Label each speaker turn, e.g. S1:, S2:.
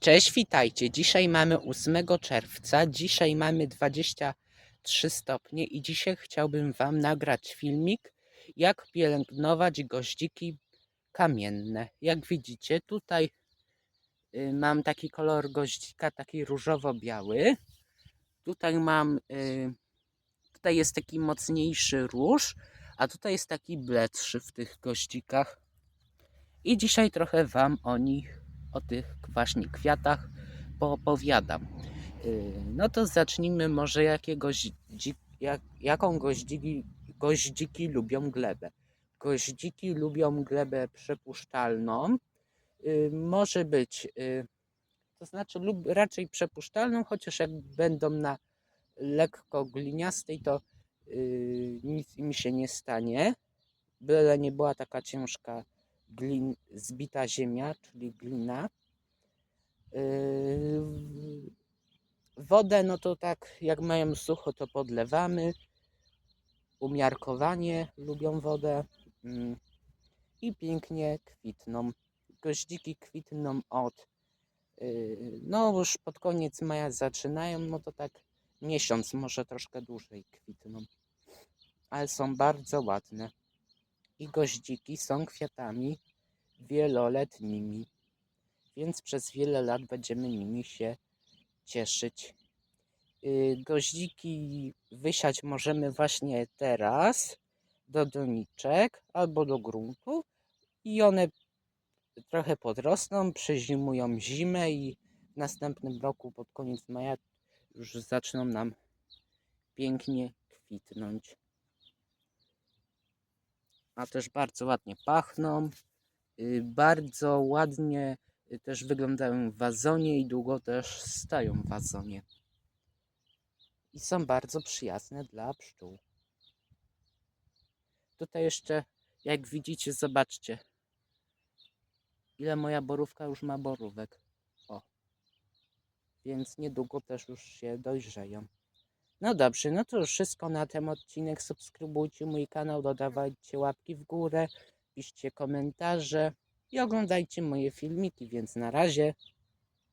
S1: Cześć, witajcie. Dzisiaj mamy 8 czerwca. Dzisiaj mamy 23 stopnie i dzisiaj chciałbym Wam nagrać filmik, jak pielęgnować goździki kamienne. Jak widzicie, tutaj y, mam taki kolor goździka, taki różowo-biały. Tutaj mam, y, tutaj jest taki mocniejszy róż, a tutaj jest taki bledszy w tych goździkach. I dzisiaj trochę Wam o nich, o tych właśnie kwiatach poopowiadam. Yy, No to zacznijmy może jakie goździ, jak, jaką goździki, goździki lubią glebę. Goździki lubią glebę przepuszczalną. Yy, Może być, yy, to znaczy lub raczej przepuszczalną, chociaż jak będą na lekko gliniastej, to nic im się nie stanie. Byle nie była taka ciężka glin, zbita ziemia, czyli glina. Yy, Wodę, no to tak, jak mają sucho, to podlewamy. Umiarkowanie lubią wodę. Mm. I pięknie kwitną. Goździki kwitną od, yy, no już pod koniec maja zaczynają, no to tak miesiąc, może troszkę dłużej kwitną. Ale są bardzo ładne. I goździki są kwiatami wieloletnimi, więc przez wiele lat będziemy nimi się cieszyć. Yy, Goździki wysiać możemy właśnie teraz do doniczek albo do gruntu i one trochę podrosną, przezimują zimę i w następnym roku pod koniec maja już zaczną nam pięknie kwitnąć. A też bardzo ładnie pachną. Y, Bardzo ładnie y, też wyglądają w wazonie i długo też stają w wazonie. I są bardzo przyjazne dla pszczół. Tutaj jeszcze, jak widzicie, zobaczcie, ile moja borówka już ma borówek. O. Więc niedługo też już się dojrzeją. No dobrze, no to już wszystko na ten odcinek. Subskrybujcie mój kanał, dodawajcie łapki w górę piszcie komentarze i oglądajcie moje filmiki, więc na razie.